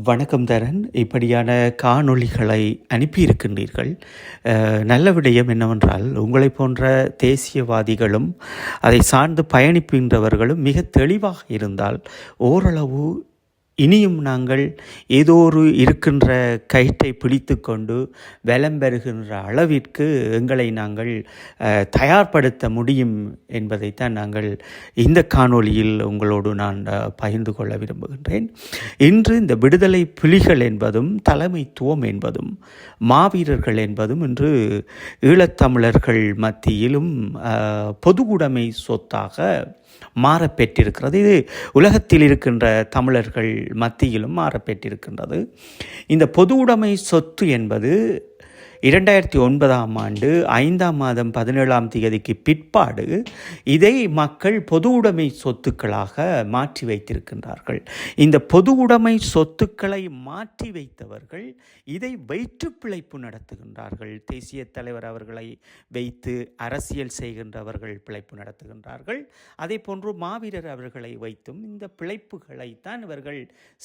வணக்கம் தரன். இப்படியான காணொளிகளை அனுப்பியிருக்கின்றீர்கள். நல்ல விடயம் என்னவென்றால் உங்களை போன்ற தேசியவாதிகளும் அதை சார்ந்து பயணிக்கின்றவர்களும் மிக தெளிவாக இருந்தால் ஓரளவு இனியும் நாங்கள் ஏதோ ஒரு இருக்கின்ற கயிற்றை பிடித்து கொண்டு வலம் பெறுகின்ற அளவிற்கு எங்களை நாங்கள் தயார்படுத்த முடியும் என்பதைத்தான் நாங்கள் இந்த காணொளியில் உங்களோடு நான் பகிர்ந்து கொள்ள விரும்புகின்றேன். இன்று இந்த விடுதலை புலிகள் என்பதும் தலைமைத்துவம் என்பதும் மாவீரர்கள் என்பதும் இன்று ஈழத்தமிழர்கள் மத்தியிலும் அஹ், பொதுவுடைமை சொத்தாக மாறப்பெற்றிருக்கிறது. இது உலகத்தில் இருக்கின்ற தமிழர்கள் மத்தியிலும் மாறப்பெற்றிருக்கின்றது. இந்த பொதுவுடைமை சொத்து என்பது இரண்டாயிரத்தி ஒன்பதாம் ஆண்டு ஐந்தாம் மாதம் பதினேழாம் தேதிக்கு பிற்பாடு இதை மக்கள் பொது உடைமை சொத்துக்களாக மாற்றி வைத்திருக்கின்றார்கள். இந்த பொது உடைமை சொத்துக்களை மாற்றி வைத்தவர்கள் இதை வயிற்று பிழைப்பு நடத்துகின்றார்கள். தேசிய தலைவர் அவர்களை வைத்து அரசியல் செய்கின்றவர்கள் பிழைப்பு நடத்துகின்றார்கள். அதே போன்று மாவீரர் அவர்களை வைத்தும் இந்த பிழைப்புகளைத்தான் இவர்கள்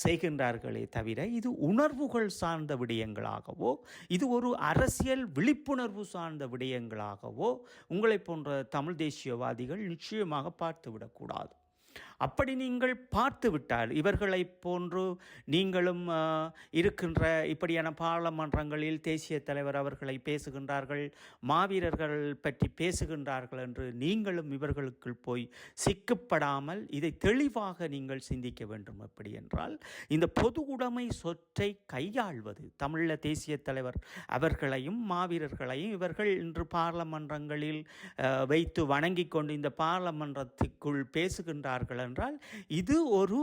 செய்கின்றார்களே தவிர இது உணர்வுகள் சார்ந்த விடயங்களாகவோ இது ஒரு அரசியல் விழிப்புணர்வு சார்ந்த விடயங்களாகவோ உங்களை போன்ற தமிழ் தேசியவாதிகள் நிச்சயமாக பார்த்துவிடக்கூடாது. அப்படி நீங்கள் பார்த்து விட்டால் இவர்களை போன்று நீங்களும் இருக்கின்ற இப்படியான பாராளுமன்றங்களில் தேசிய தலைவர் அவர்களை பேசுகின்றார்கள் மாவீரர்கள் பற்றி பேசுகின்றார்கள் என்று நீங்களும் இவர்களுக்குள் போய் சிக்கப்படாமல் இதை தெளிவாக நீங்கள் சிந்திக்க வேண்டும். எப்படி என்றால் இந்த பொது உடைமை சொற்றை கையாள்வது தமிழ தேசிய தலைவர் அவர்களையும் மாவீரர்களையும் இவர்கள் இன்று பாராளுமன்றங்களில் வைத்து வணங்கிக் கொண்டு இந்த பாராளுமன்றத்துக்குள் பேசுகின்றார்கள் என்றால் இது ஒரு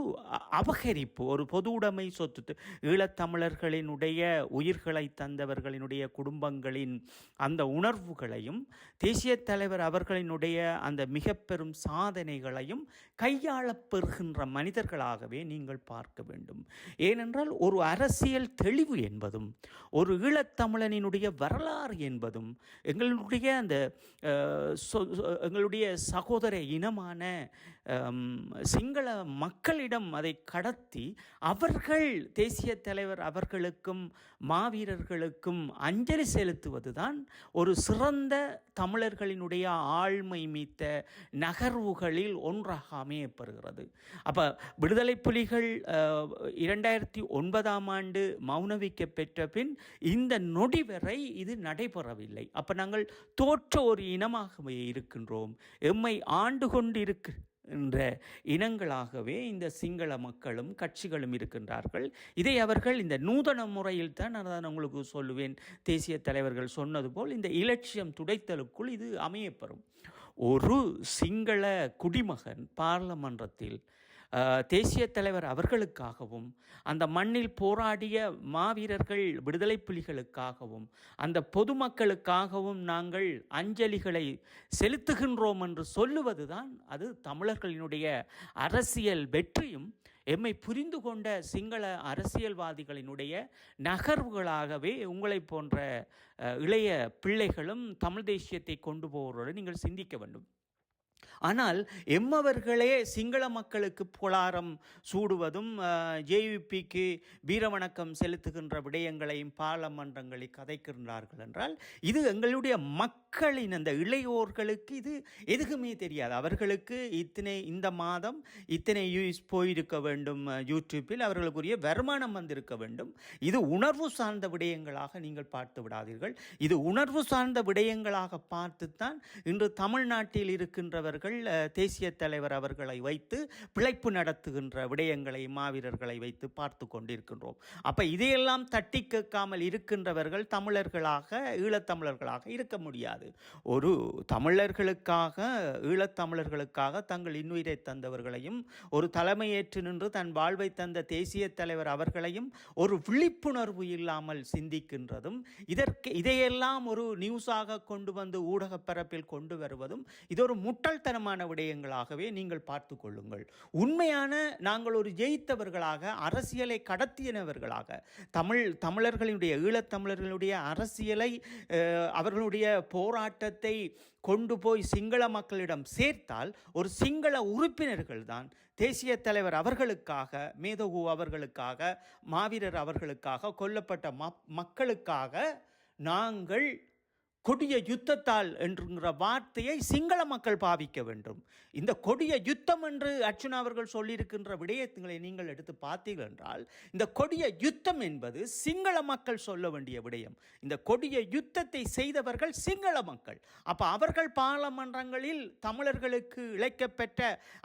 அபகரிப்பு ஒரு பொது உடைமை சொத்து ஈழத்தமிழர்களினுடைய உயிர்களை தந்தவர்களினுடைய குடும்பங்களின் அந்த உணர்வுகளையும் தேசிய தலைவர் அவர்களினுடைய அந்த மிக பெரும் சாதனைகளையும் கையாளப் பெறுகின்ற மனிதர்களாகவே நீங்கள் பார்க்க வேண்டும். ஏனென்றால் ஒரு அரசியல் தெளிவு என்பதும் ஒரு ஈழத்தமிழனினுடைய வரலாறு என்பதும் எங்களுடைய அந்த சொ- எங்களுடைய சகோதர இனமான சிங்கள மக்களிடம் அதை கடத்தி அவர்கள் தேசிய தலைவர் அவர்களுக்கும் மாவீரர்களுக்கும் அஞ்சலி செலுத்துவதுதான் ஒரு சிறந்த தமிழர்களினுடைய ஆழ்மை மீத்த நகர்வுகளில் ஒன்றாக அமையப்பெறுகிறது அப்போ விடுதலை புலிகள் இரண்டாயிரத்தி ஒன்பதாம் ஆண்டு மௌனவிக்க பெற்ற பின் இந்த நொடி வரை இது நடைபெறவில்லை. அப்போ நாங்கள் தோற்ற ஒரு இனமாகவே இருக்கின்றோம். எம்மை ஆண்டு கொண்டு இருக்கு என்ற இனங்களாகவே இந்த சிங்கள மக்களும் கட்சிகளும் இருக்கின்றார்கள். இதை அவர்கள் இந்த நூதன முறையில் தான் நான் உங்களுக்கு சொல்லுவேன். தேசிய தலைவர்கள் சொன்னது போல் இந்த இலட்சியம் துடைத்தலுக்குள் இது அமையப்பெறும். ஒரு சிங்கள குடிமகன் பார்லமன்றத்தில் தேசிய தலைவர் அவர்களுக்காகவும் அந்த மண்ணில் போராடிய மாவீரர்கள் விடுதலை புலிகளுக்காகவும் அந்த பொதுமக்களுக்காகவும் நாங்கள் அஞ்சலிகளை செலுத்துகின்றோம் என்று சொல்லுவதுதான் அது தமிழர்களினுடைய அரசியல் வெற்றியும் எம்மை புரிந்து கொண்ட சிங்கள அரசியல்வாதிகளினுடைய நகர்வுகளாகவே உங்களை போன்ற இளைய பிள்ளைகளும் தமிழ் தேசியத்தை கொண்டு போவதோடு நீங்கள் சிந்திக்க வேண்டும். ஆனால் எம்மவர்களே சிங்கள மக்களுக்கு புலாரம் சூடுவதும் ஜேவிபிக்கு வீரவணக்கம் செலுத்துகின்ற விடயங்களையும் பாராளுமன்றங்களை கதைக்கின்றார்கள் என்றால் இது எங்களுடைய மக்களின் அந்த இளையோர்களுக்கு இது எதுக்குமே தெரியாது. அவர்களுக்கு இத்தனை இந்த மாதம் இத்தனை யூஸ் போயிருக்க வேண்டும் யூடியூப்பில் அவர்களுக்குரிய வருமானம் வந்திருக்க வேண்டும். இது உணர்வு சார்ந்த விடயங்களாக நீங்கள் பார்த்து விடாதீர்கள். இது உணர்வு சார்ந்த விடயங்களாக பார்த்துத்தான் இன்று தமிழ்நாட்டில் இருக்கின்றவர்கள் அவர்கள் தேசிய தலைவர் அவர்களை வைத்து பிழைப்பு நடத்துகின்ற விடயங்களை மாவீரர்களை வைத்து பார்த்து கொண்டிருக்கின்றோம். அப்போ இதையெல்லாம் தட்டி கேட்காமல் இருக்கின்றவர்கள் தமிழர்களாக ஈழத்தமிழர்களாக இருக்க முடியாது. ஒரு தமிழர்களுக்காக ஈழத்தமிழர்களுக்காக தங்கள் இன்னுயிரை தந்தவர்களையும் ஒரு தலைமையேற்று நின்று தன் வாழ்வை தந்த தேசிய தலைவர் அவர்களையும் ஒரு விழிப்புணர்வு இல்லாமல் சிந்திக்கின்றதும் இதற்கு இதையெல்லாம் ஒரு நியூஸாக கொண்டு வந்து ஊடகப்பரப்பில் கொண்டு வருவதும் இது ஒரு முட்டாள்தனமான விடயங்களாகவே நீங்கள் பார்த்து கொள்ளுங்கள். உண்மையான நாங்கள் ஒரு ஜெயித்தவர்களாக அரசியலை கடத்தியனவர்களாக தமிழ் தமிழர்களினுடைய ஈழத்தமிழர்களுடைய அரசியலை அவர்களுடைய போராட்டத்தை கொண்டு போய் சிங்கள மக்களிடம் சேர்த்தால் ஒரு சிங்கள உறுப்பினர்கள் தான் தேசிய தலைவர் அவர்களுக்காக மேதகு அவர்களுக்காக மாவீரர் அவர்களுக்காக கொல்லப்பட்ட ம மக்களுக்காக நாங்கள் கொடிய யுத்தத்தால் என்கிற வார்த்தையை சிங்கள மக்கள் பாவிக்க வேண்டும். இந்த கொடிய யுத்தம் என்று அர்ச்சுனா அவர்கள் சொல்லியிருக்கின்ற விடயங்களை நீங்கள் எடுத்து பார்த்தீர்கள் என்றால் இந்த கொடிய யுத்தம் என்பது சிங்கள மக்கள் சொல்ல வேண்டிய விடயம். இந்த கொடிய யுத்தத்தை செய்தவர்கள் சிங்கள மக்கள். அப்போ அவர்கள் பாராளுமன்றங்களில் தமிழர்களுக்கு இழைக்கப்பெற்ற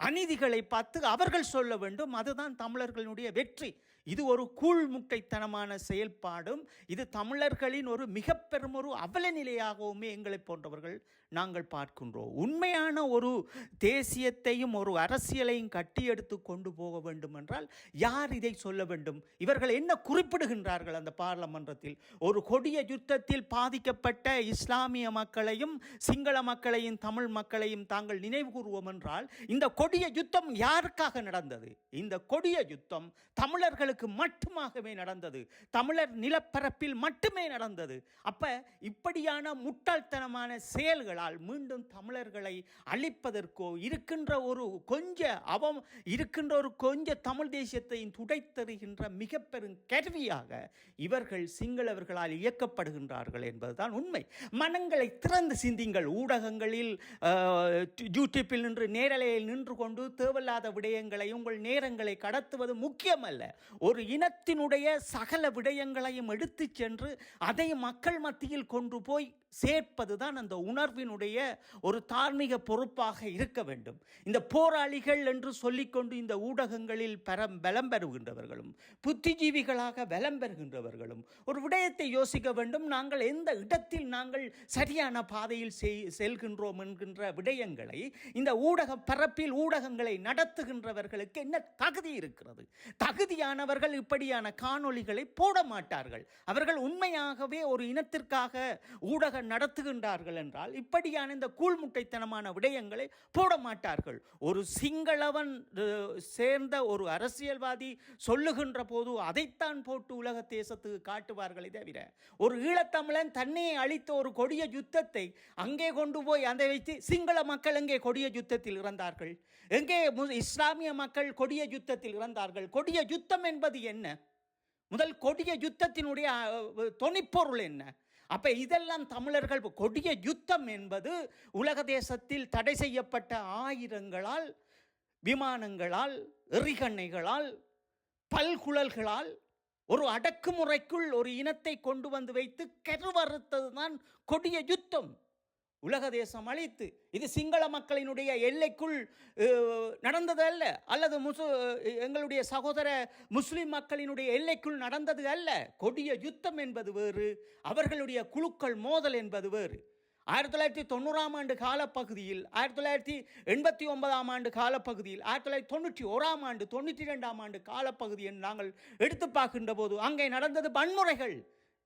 அநீதிகளை பார்த்து அவர்கள் சொல்ல வேண்டும். அதுதான் தமிழர்களுடைய வெற்றி. இது ஒரு கூழ்முட்டைத்தனமான செயல்பாடும் இது தமிழர்களின் ஒரு மிக பெரும் ஒரு அவல நிலையாகவுமே எங்களை போன்றவர்கள் நாங்கள் பார்க்கின்றோம். உண்மையான ஒரு தேசியத்தையும் ஒரு அரசியலையும் கட்டியெடுத்து கொண்டு போக வேண்டும் என்றால் யார் இதை சொல்ல வேண்டும்? இவர்கள் என்ன குறிப்பிடுகின்றார்கள் அந்த பாராளுமன்றத்தில்? ஒரு கொடிய யுத்தத்தில் பாதிக்கப்பட்ட இஸ்லாமிய மக்களையும் சிங்கள மக்களையும் தமிழ் மக்களையும் தாங்கள் நினைவு கூறுவோம் என்றால் இந்த கொடிய யுத்தம் யாருக்காக நடந்தது? இந்த கொடிய யுத்தம் தமிழர்களுக்கு மட்டுமாகவே நடந்தது. தமிழர் நிலப்பரப்பில் மட்டுமே நடந்தது. அப்ப இப்படியான முட்டாள்தனமான அவர்களால் மீண்டும் தமிழர்களை அழிப்பதற்கோ இருக்கின்ற ஒரு கொஞ்ச அவம் இருக்கின்ற ஒரு கொஞ்ச தமிழ் தேசியத்தை துடைத்தருகின்ற மிக பெரும் கருவியாக இவர்கள் சிங்களவர்களால் இயக்கப்படுகின்றார்கள் என்பதுதான் உண்மை. மனங்களை திறந்து சிந்திங்கள். ஊடகங்களில் யூடியூப்பில் நின்று நேரலையில் நின்று கொண்டு தேவையில்லாத விடயங்களை உங்கள் நேரங்களை கடத்துவது முக்கியமல்ல. ஒரு இனத்தினுடைய சகல விடயங்களையும் எடுத்துச் சென்று அதை மக்கள் மத்தியில் கொண்டு போய் சேர்ப்பதுதான் அந்த உணர்வினுடைய ஒரு தார்மீக பொறுப்பாக இருக்க வேண்டும். இந்த போராளிகள் என்று சொல்லிக்கொண்டு இந்த ஊடகங்களில் பெற பலம் பெறுகின்றவர்களும் புத்திஜீவிகளாக பலம் பெறுகின்றவர்களும் ஒரு விடயத்தை யோசிக்க வேண்டும். நாங்கள் எந்த இடத்தில் நாங்கள் சரியான பாதையில் செய் செல்கின்றோம் என்கின்ற விடயங்களை இந்த ஊடக பரப்பில் ஊடகங்களை நடத்துகின்றவர்களுக்கு என்ன தகுதி இருக்கிறது? தகுதியானவர்கள் இப்படியான காணொளிகளை போட மாட்டார்கள். அவர்கள் உண்மையாகவே ஒரு இனத்திற்காக ஊடக நடத்துகின்றார்கள் என்றால் இப்படியான இந்த கூழ்முட்டைத்தனமான விடயங்களை போட மாட்டார்கள் ஒரு சிங்களவன் சேர்ந்த ஒரு அரசியல்வாதி சொல்லுகின்ற போது அதைத்தான் போட்டு உலக தேசத்துக்கு காட்டுவார்களே தவிர ஒரு ஈழத்தமிழன் தன்னையை அழித்த ஒரு கொடிய யுத்தத்தை அங்கே கொண்டு போய் அதை வைத்து சிங்கள மக்கள் எங்கே கொடிய யுத்தத்தில் இறந்தார்கள்? எங்கே மு- இஸ்லாமிய மக்கள் கொடிய யுத்தத்தில் இறந்தார்கள்? கொடிய யுத்தம் என்பது என்ன? முதல் கொடிய யுத்தத்தினுடைய தொனிப்பொருள் என்ன? அப்போ இதெல்லாம் தமிழர்கள் கொடிய யுத்தம் என்பது உலக தேசத்தில் தடை செய்யப்பட்ட ஆயுதங்களால் விமானங்களால் எறிகணைகளால் பல்குழல்களால் ஒரு அடக்குமுறைக்குள் ஒரு இனத்தை கொண்டு வந்து வைத்து கருவறுத்தது தான் கொடிய யுத்தம். உலக தேசம் அழித்து இது சிங்கள மக்களினுடைய எல்லைக்குள் நடந்தது அல்ல. அல்லது முசு எங்களுடைய சகோதர முஸ்லிம் மக்களினுடைய எல்லைக்குள் நடந்தது அல்ல. கொடிய யுத்தம் என்பது வேறு அவர்களுடைய குழுக்கள் மோதல் என்பது வேறு. ஆயிரத்தி தொள்ளாயிரத்தி தொண்ணூறாம் ஆண்டு காலப்பகுதியில் ஆயிரத்தி தொள்ளாயிரத்தி எண்பத்தி ஒன்பதாம் ஆண்டு காலப்பகுதியில் ஆயிரத்தி தொள்ளாயிரத்தி தொண்ணூற்றி ஓராம் ஆண்டு தொண்ணூற்றி ரெண்டாம் ஆண்டு காலப்பகுதியை நாங்கள் எடுத்து பார்க்கின்ற போது அங்கே நடந்தது வன்முறைகள்.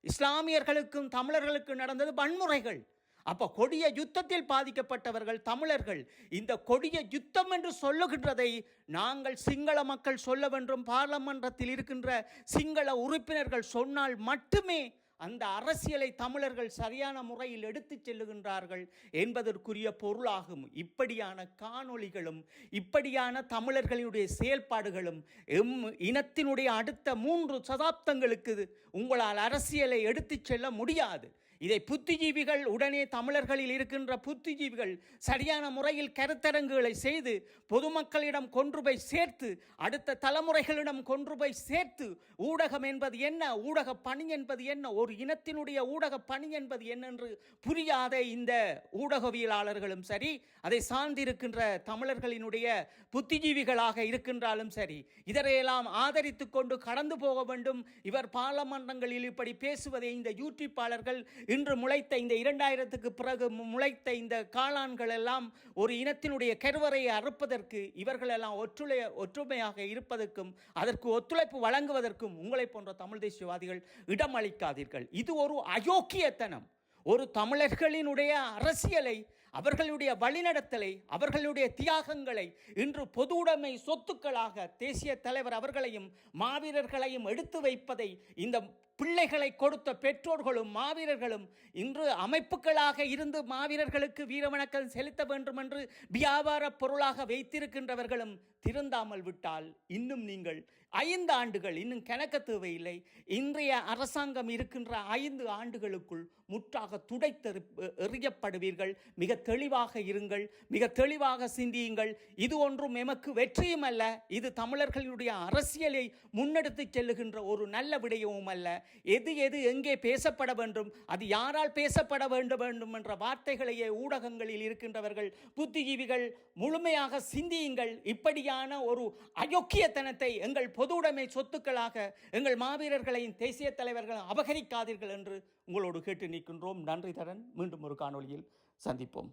இஸ்லாமியர்களுக்கும் தமிழர்களுக்கும் நடந்தது வன்முறைகள். அப்போ கொடிய யுத்தத்தில் பாதிக்கப்பட்டவர்கள் தமிழர்கள். இந்த கொடிய யுத்தம் என்று சொல்லுகின்றதை நாங்கள் சிங்கள மக்கள் சொல்ல வேண்டும் பாராளுமன்றத்தில் இருக்கின்ற சிங்கள உறுப்பினர்கள் சொன்னால் மட்டுமே அந்த அரசியலை தமிழர்கள் சரியான முறையில் எடுத்துச் செல்லுகின்றார்கள் என்பதற்குரிய பொருளாகும். இப்படியான காணொளிகளும் இப்படியான தமிழர்களினுடைய செயல்பாடுகளும் எம் இனத்தினுடைய அடுத்த மூன்று சதாப்தங்களுக்கு உங்களால் அரசியலை எடுத்துச் செல்ல முடியாது. இதை புத்திஜீவிகள் உடனே தமிழர்களில் இருக்கின்ற புத்திஜீவிகள் சரியான முறையில் கருத்தரங்குகளை செய்து பொதுமக்களிடம் கொன்று போய் சேர்த்து அடுத்த தலைமுறைகளிடம் கொன்று போய் சேர்த்து ஊடகம் என்பது என்ன? ஊடக பணி என்பது என்ன? ஒரு இனத்தினுடைய ஊடக பணி என்பது என்னென்று புரியாத இந்த ஊடகவியலாளர்களும் சரி அதை சார்ந்திருக்கின்ற தமிழர்களினுடைய புத்திஜீவிகளாக இருக்கின்றாலும் சரி இதரையெல்லாம் ஆதரித்து கொண்டு கடந்து போக வேண்டும். இவர் பாராளுமன்றங்களில் இப்படி பேசுவதை இந்த யூடியூப்பாளர்கள் இன்று முளைத்த இந்த இரண்டாயிரத்துக்கு பிறகு முளைத்த இந்த காளான்கள் எல்லாம் ஒரு இனத்தினுடைய கருவறையை அறுப்பதற்கு இவர்களெல்லாம் ஒற்றுழை ஒற்றுமையாக இருப்பதற்கும் அதற்கு ஒத்துழைப்பு வழங்குவதற்கும் உங்களை போன்ற தமிழ் தேசியவாதிகள் இடம் அளிக்காதீர்கள் இது ஒரு அயோக்கியத்தனம். ஒரு தமிழர்களினுடைய அரசியலை அவர்களுடைய வழிநடத்தலை அவர்களுடைய தியாகங்களை இன்று பொதுவுடைமை சொத்துக்களாக தேசிய தலைவர் அவர்களையும் மாவீரர்களையும் எடுத்து வைப்பதை இந்த பிள்ளைகளை கொடுத்த பெற்றோர்களும் மாவீரர்களும் இன்று அமைப்புகளாக இருந்து மாவீரர்களுக்கு வீரவணக்கம் செலுத்த வேண்டும் என்று வியாபார பொருளாக வைத்திருக்கின்றவர்களும் திருந்தாமல் விட்டால் இன்னும் நீங்கள் ஐந்து ஆண்டுகள் இன்னும் கணக்க தேவையில்லை. இன்றைய அரசாங்கம் இருக்கின்ற ஐந்து ஆண்டுகளுக்குள் முற்றாக துடைத்தெறி எறியப்படுவீர்கள். மிக தெளிவாக இருங்கள். மிக தெளிவாக சிந்தியுங்கள். இது ஒன்றும் எமக்கு வெற்றியும் அல்ல. இது தமிழர்களுடைய அரசியலை முன்னெடுத்துச் செல்லுகின்ற ஒரு நல்ல விடயமும் அல்ல. எது எது எங்கே பேசப்பட வேண்டும் அது யாரால் பேசப்பட வேண்டும் வேண்டும் என்ற வார்த்தைகளையே ஊடகங்களில் இருக்கின்றவர்கள் புத்திஜீவிகள் முழுமையாக சிந்தியுங்கள். இப்படியான ஒரு அயோக்கியத்தனத்தை எங்கள் பொதுவுடைமை சொத்துக்களாக எங்கள் மாவீரர்களையும் தேசிய தலைவர்கள் அபகரிக்காதீர்கள் என்று உங்களோடு கேட்டு நிற்கின்றோம். நன்றி தரன். மீண்டும் ஒரு காணொளியில் சந்திப்போம்.